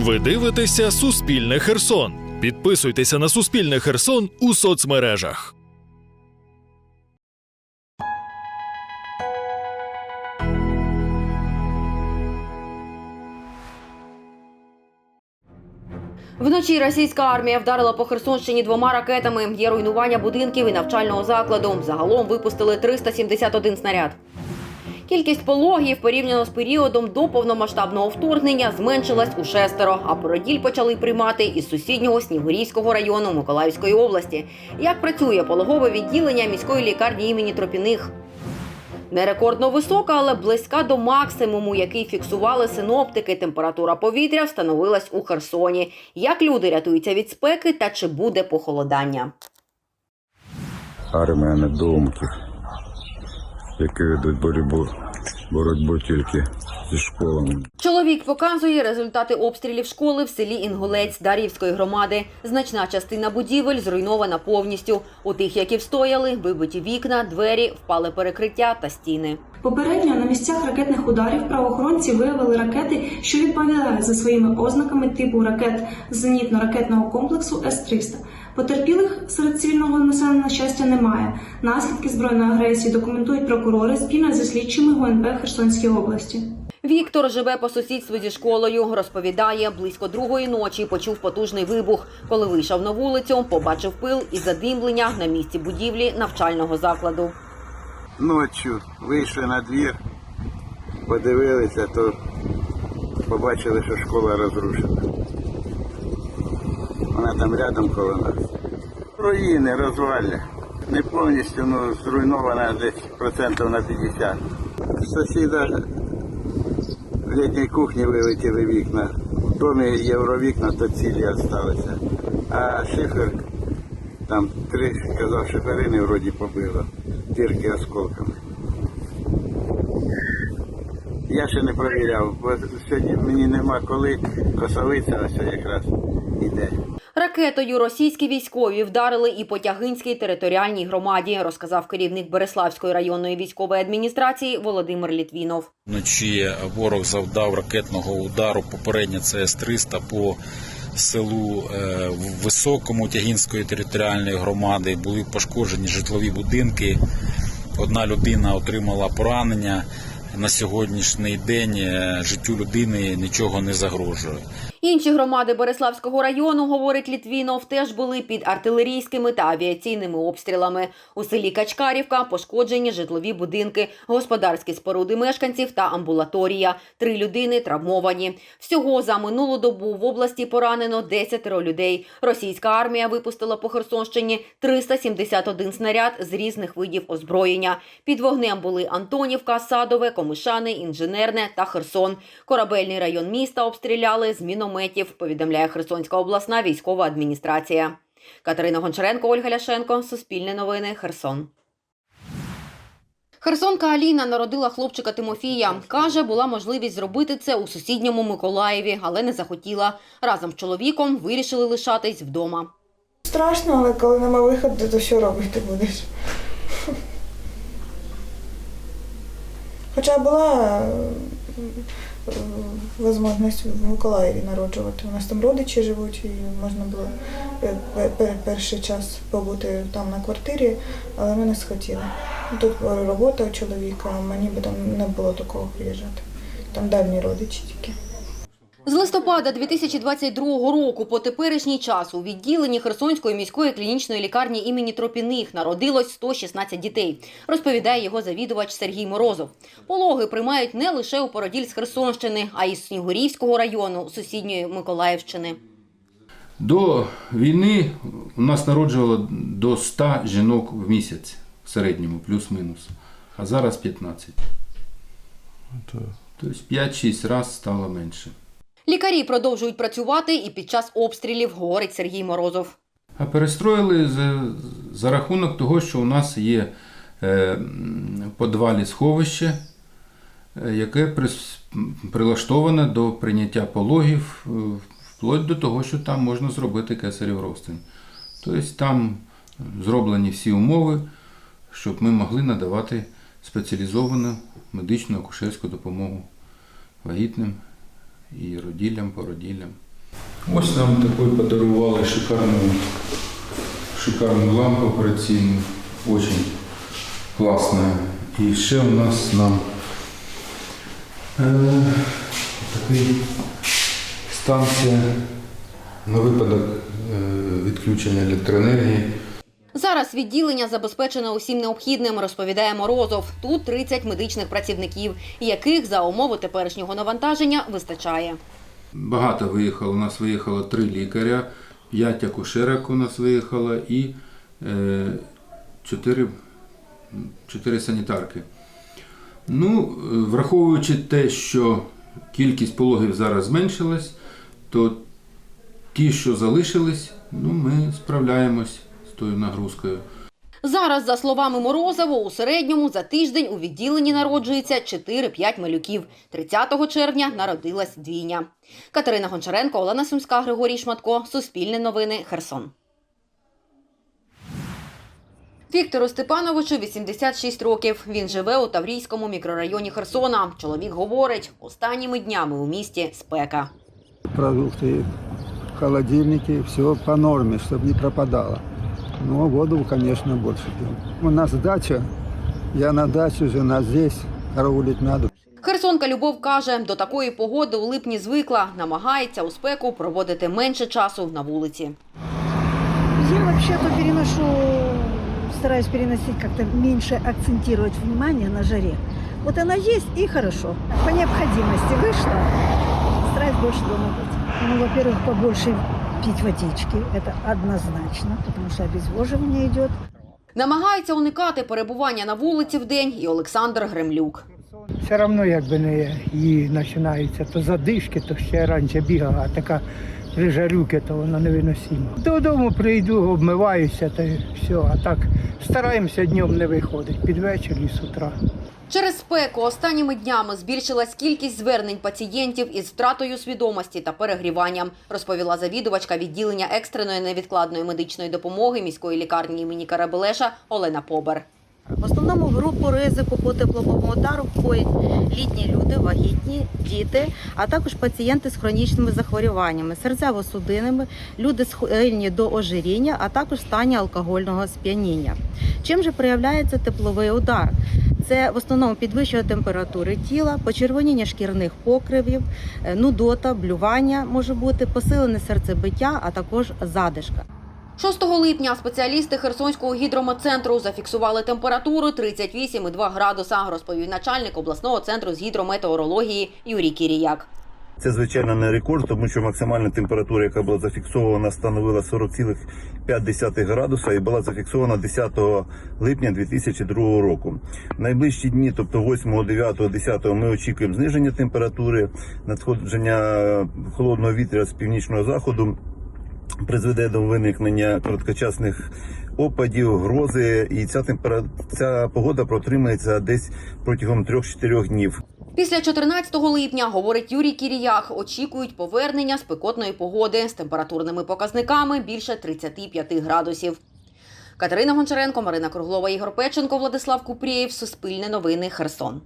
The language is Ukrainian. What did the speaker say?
Ви дивитеся Суспільне Херсон. Підписуйтеся на Суспільне Херсон у соцмережах. Вночі російська армія вдарила по Херсонщині двома ракетами. Є руйнування будинків і навчального закладу. Загалом випустили 371 снаряд. Кількість пологів порівняно з періодом до повномасштабного вторгнення зменшилась у шестеро, а породіль почали приймати із сусіднього Снігурівського району Миколаївської області. Як працює пологове відділення міської лікарні імені Тропіних? Не рекордно висока, але близька до максимуму, який фіксували синоптики. Температура повітря встановилась у Херсоні. Як люди рятуються від спеки та чи буде похолодання? армія недоумків, які ведуть боротьбу, боротьбу тільки зі школами. Чоловік показує результати обстрілів школи в селі Інгулець Дарівської громади. Значна частина будівель зруйнована повністю. У тих, які встояли, вибиті вікна, двері, впали перекриття та стіни. Попередньо на місцях ракетних ударів правоохоронці виявили ракети, що відповідають за своїми ознаками типу ракет зенітно-ракетного комплексу С-300. Потерпілих серед на щастя немає. Наслідки збройної агресії документують прокурори спільно зі слідчими ГУНП Херсонської області. Віктор живе по сусідству зі школою. Розповідає, близько другої ночі почув потужний вибух. Коли вийшов на вулицю, побачив пил і задимлення на місці будівлі навчального закладу. ночі вийшли на двір, подивилися, то побачили, що школа розрушена. Вона там рядом коло нас. Руїни, розвалля. Не повністю ну, зруйнована десь процентів на 50. Сусіда в літній кухні вилетіли вікна. В домі євровікна, то цілі залишилися. А шифер, там три, казав, шиферини вроді побило. Дірки осколками. Я ще не перевіряв, бо сьогодні мені нема коли косовиця ось якраз іде. Ракетою російські військові вдарили і по Тягинській територіальній громаді, розказав керівник Береславської районної військової адміністрації Володимир Літвінов. Вночі ворог завдав ракетного удару попередньо це С-300 по селу е, Високому Тягінської територіальної громади. Були пошкоджені житлові будинки. Одна людина отримала поранення. На сьогоднішній день е, життю людини нічого не загрожує. Інші громади Береславського району, говорить Літвінов, теж були під артилерійськими та авіаційними обстрілами. У селі Качкарівка пошкоджені житлові будинки, господарські споруди мешканців та амбулаторія. Три людини травмовані. Всього за минулу добу в області поранено 10 людей. Російська армія випустила по Херсонщині 371 снаряд з різних видів озброєння. Під вогнем були Антонівка, Садове, Комишани, Інженерне та Херсон. Корабельний район міста обстріляли з мінометів, повідомляє Херсонська обласна військова адміністрація. Катерина Гончаренко, Ольга Ляшенко, Суспільне новини, Херсон. Херсонка Аліна народила хлопчика Тимофія. Каже, була можливість зробити це у сусідньому Миколаєві, але не захотіла. Разом з чоловіком вирішили лишатись вдома. Страшно, але коли нема виходу, то що робити будеш? Хоча була можливість в Миколаєві народжувати. У нас там родичі живуть, і можна було е, пе- пе- перший час побути там на квартирі, але ми не схотіли. Тут робота у чоловіка, мені би там не було такого приїжджати. Там дальні родичі тільки. З листопада 2022 року по теперішній час у відділенні Херсонської міської клінічної лікарні імені Тропіних народилось 116 дітей, розповідає його завідувач Сергій Морозов. Пологи приймають не лише у породіль з Херсонщини, а й з Снігурівського району сусідньої Миколаївщини. До війни у нас народжувало до 100 жінок в місяць в середньому, плюс-мінус. А зараз 15. Тобто 5-6 разів стало менше. Лікарі продовжують працювати і під час обстрілів, говорить Сергій Морозов. А перестроїли за, за рахунок того, що у нас є е, подвалі сховище, е, яке м, прилаштоване до прийняття пологів, е, вплоть до того, що там можна зробити кесарів розтин. Тобто там зроблені всі умови, щоб ми могли надавати спеціалізовану медичну акушерську допомогу вагітним і роділлям, породіллям. Ось нам такой подарували шикарну, шикарну лампу операційну, очень класна. І ще у нас нам е, такий станція на випадок е, відключення електроенергії. Зараз відділення забезпечено усім необхідним, розповідає Морозов. Тут 30 медичних працівників, яких за умови теперішнього навантаження вистачає. Багато виїхало. У нас виїхало три лікаря, п'ять акушерок у нас виїхало і е, чотири, чотири санітарки. Ну, враховуючи те, що кількість пологів зараз зменшилась, то ті, що залишились, ну, ми справляємось тою нагрузкою. Зараз, за словами Морозова, у середньому за тиждень у відділенні народжується 4-5 малюків. 30 червня народилась двійня. Катерина Гончаренко, Олена Сумська, Григорій Шматко. Суспільне новини. Херсон. Віктору Степановичу 86 років. Він живе у Таврійському мікрорайоні Херсона. Чоловік говорить, останніми днями у місті спека. продукты, холодильники, все по норме, чтобы не пропадало. Но воду, конечно, больше пьем. У нас дача, я на даче, жена здесь, караулить надо. Херсонка Любов каже, до такої погоди у липні звикла, намагається у спеку проводити менше часу на вулиці. Я вообще-то переношу, стараюсь переносить как-то меньше акцентировать внимание на жаре. Вот она есть и хорошо. По необходимости вышла, стараюсь больше дома быть. Ну, во-первых, побольше пить водички, это однозначно, потому что обезвоживание идет. Намагається уникати перебування на вулиці в день і Олександр Гремлюк. Все одно, якби не її починається, то задишки, то ще раніше бігала, а така при жарюки, то вона невиносима. Додому прийду, обмиваюся та все. А так стараємося днем не виходити, під вечір і з утра. Через спеку останніми днями збільшилась кількість звернень пацієнтів із втратою свідомості та перегріванням, розповіла завідувачка відділення екстреної невідкладної медичної допомоги міської лікарні імені Карабелеша Олена Побер. В основному групу ризику по тепловому удару входять літні люди, вагітні, діти, а також пацієнти з хронічними захворюваннями, серцево-судинними, люди схильні до ожиріння, а також стані алкогольного сп'яніння. Чим же проявляється тепловий удар? Це в основному підвищення температури тіла, почервоніння шкірних покривів, е, нудота, блювання може бути, посилене серцебиття, а також задишка. 6 липня спеціалісти Херсонського гідрометцентру зафіксували температуру 38,2 градуса, розповів начальник обласного центру з гідрометеорології Юрій Кіріяк. Це звичайно не рекорд, тому що максимальна температура, яка була зафіксована, становила 40,5 градуса і була зафіксована 10 липня 2002 року. В найближчі дні, тобто 8, 9, 10, ми очікуємо зниження температури, надходження холодного вітря з північного заходу призведе до виникнення короткочасних опадів, грози, і ця темпера... ця погода протримається десь протягом 3-4 днів. Після 14 липня, говорить Юрій Кіріях, очікують повернення спекотної погоди з температурними показниками більше 35 градусів. Катерина Гончаренко, Марина Круглова, Ігор Печенко, Владислав Купрієв. Суспільне новини. Херсон.